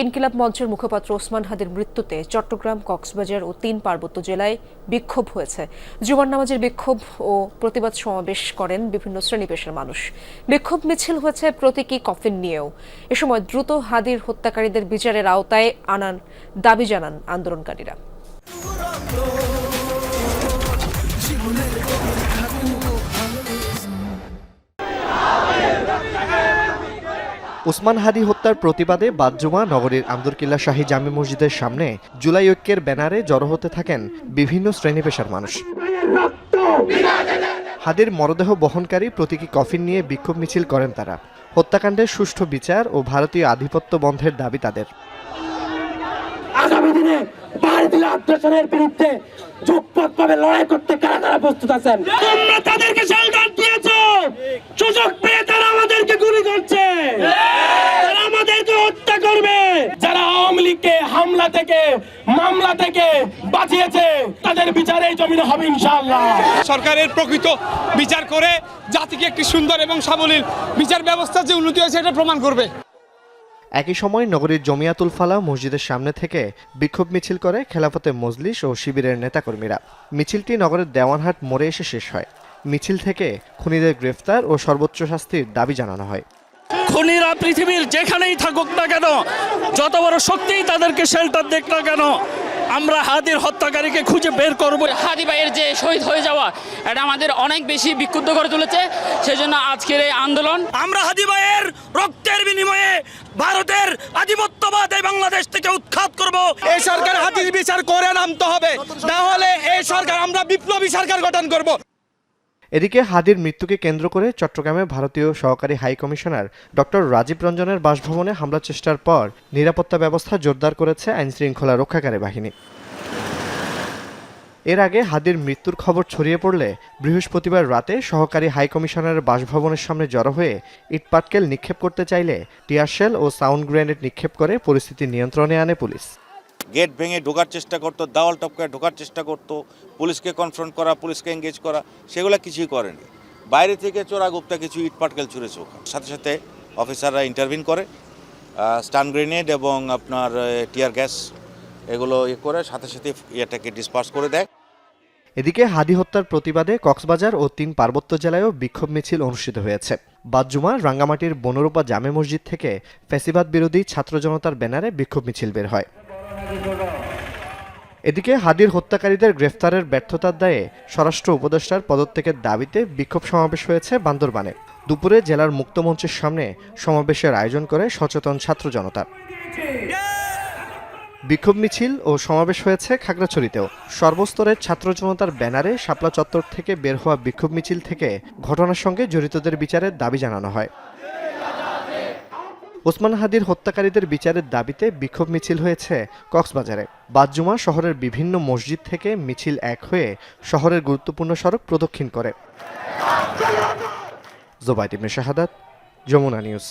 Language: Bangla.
ইনকিলাব মঞ্চের মুখপাত্র ওসমান হাদের মৃত্যুতে চট্টগ্রাম, কক্সবাজার ও তিন পার্বত্য জেলায় বিক্ষোভ হয়েছে। জুমার নামাজের বিক্ষোভ ও প্রতিবাদ সমাবেশ করেন বিভিন্ন শ্রেণি পেশার মানুষ। বিক্ষোভ মিছিল হয়েছে প্রতীকী কফিন নিয়েও। এ সময় দ্রুত হাদির হত্যাকারীদের বিচারের আওতায় আনার দাবি জানান আন্দোলনকারীরা। ওসমান হাদি হত্যার প্রতিবাদে বাদজুমা নগরীর আন্দরকিল্লা শাহী জামে মসজিদের সামনে জুলাই ঐক্যের ব্যানারে জড়ো হতে থাকেন বিভিন্ন শ্রেণি পেশার মানুষ। হাদির মরদেহ বহনকারী প্রতীকী কফিন নিয়ে বিক্ষোভ মিছিল করেন তারা। হত্যাকাণ্ডের সুষ্ঠু বিচার ও ভারতীয় আধিপত্য বন্ধের দাবি তাদের। আগামী দিনে ভারতীয় আগ্রাসনের বিরুদ্ধে যুগপথভাবে লড়াই করতে কারা কারা প্রস্তুত আছেন? তোমরা তাদেরকে সুযোগ পেয়ে তারা আমাদেরকে গুলি করছে। তারা আমাদেরকে হত্যা করবে। যারা আওয়ামী লীগকে হামলা থেকে মামলা থেকে বাঁচিয়েছে তাদের বিচারে এই জমিনে হবে ইনশাআল্লাহ। সরকারের প্রকৃত বিচার করে জাতিকে একটি সুন্দর এবং সাবলীল বিচার ব্যবস্থার যে উন্নতি হয়েছে এটা প্রমাণ করবে। একই সময় নগরীর জমিয়াতুল ফালা মসজিদের সামনে থেকে বিক্ষোভ মিছিল করে খেলাফতে মজলিস ও শিবিরের নেতাকর্মীরা। মিছিলটি নগরের দেওয়ানহাট মোড়ে এসে শেষ হয়। মিছিল থেকে খুনিদের গ্রেফতার ও সর্বোচ্চ শাস্তির দাবি জানানো হয়। খুনিরা পৃথিবীর যেখানেই থাকুক না কেন যত বড় শক্তিই তাদেরকে শেল্টার দেখ না কেন আমরা হাদির হত্যাকারীকে খুঁজে বের করব। হাদি ভাইয়ের যে শহীদ হয়ে যাওয়া এটা আমাদের অনেক বেশি বিক্ষুব্ধ করে তুলেছে সেজন্য আজকের এই আন্দোলন। আমরা হাদি ভাইয়ের রক্তের বিনিময়ে ভারতের আধিপত্যবাদ এই বাংলাদেশ থেকে উৎখাত করব। এই সরকার হাতির বিচার করে নামতে হবে না হলে এই সরকার আমরা বিপ্লবী সরকার গঠন করব। এদিকে হাদির মৃত্যুকে কেন্দ্র করে চট্টগ্রামে ভারতীয় সহকারী হাই কমিশনার ডক্টর রাজীব রঞ্জনের বাসভবনে হামলা চেষ্টার পর নিরাপত্তা ব্যবস্থা জোরদার করেছে আইনশৃঙ্খলা রক্ষাকারী বাহিনী। এর আগে হাদির মৃত্যুর খবর ছড়িয়ে পড়লে বৃহস্পতিবার রাতে সহকারী হাই কমিশনারের বাসভবনের সামনে জড়ো হয়ে ইটপাটকেল নিক্ষেপ করতে চাইলে টিয়ারশেল ও সাউন্ড গ্রেনেড নিক্ষেপ করে পরিস্থিতি নিয়ন্ত্রণে আনে পুলিশ। গেট ভেঙে ঢোকার চেষ্টা করতো, দেওয়াল টপকে ঢোকার চেষ্টা করতো, পুলিশকে কনফ্রন্ট করা, পুলিশকে এঙ্গেজ করা, সেগুলো কিছুই করেনি। বাইরে থেকে চোরা গুপ্তা কিছু ইট পাটকেল ছুঁড়েছে। সাথে সাথে অফিসাররা ইন্টারভিন করে স্টান গ্রেনেড এবং আপনার টিয়ার গ্যাস এগুলো ইয়ে করে, সাথে সাথে ইয়েটাকে ডিসপার্স করে দেয়। এদিকে হাদি হত্যার প্রতিবাদে কক্সবাজার ও তিন পার্বত্য জেলায়ও বিক্ষোভ মিছিল অনুষ্ঠিত হয়েছে। বাদজুমা রাঙ্গামাটির বনরূপা জামে মসজিদ থেকে ফ্যাসিবাদ বিরোধী ছাত্র জনতার ব্যানারে বিক্ষোভ মিছিল বের হয়। এদিকে হাদির হত্যাকারীদের গ্রেফতারের ব্যর্থতার দায়ে স্বরাষ্ট্র উপদেষ্টার পদত্যাগের দাবিতে বিক্ষোভ সমাবেশ হয়েছে বান্দরবানে। দুপুরে জেলার মুক্তমঞ্চের সামনে সমাবেশের আয়োজন করে সচেতন ছাত্র জনতা। বিক্ষোভ মিছিল ও সমাবেশ হয়েছে খাগড়াছড়িতেও। সর্বস্তরের ছাত্র জনতার ব্যানারে শাপলা চত্বর থেকে বের হওয়া বিক্ষোভ মিছিল থেকে ঘটনার সঙ্গে জড়িতদের বিচারের দাবি জানানো হয়। ওসমান হাদির হত্যাকারীদের বিচারের দাবিতে বিক্ষোভ মিছিল হয়েছে কক্সবাজারে। বাদজুমা শহরের বিভিন্ন মসজিদ থেকে মিছিল এক হয়ে শহরের গুরুত্বপূর্ণ সড়ক প্রদক্ষিণ করে। জোবাইদ শাহাদাত, যমুনা নিউজ।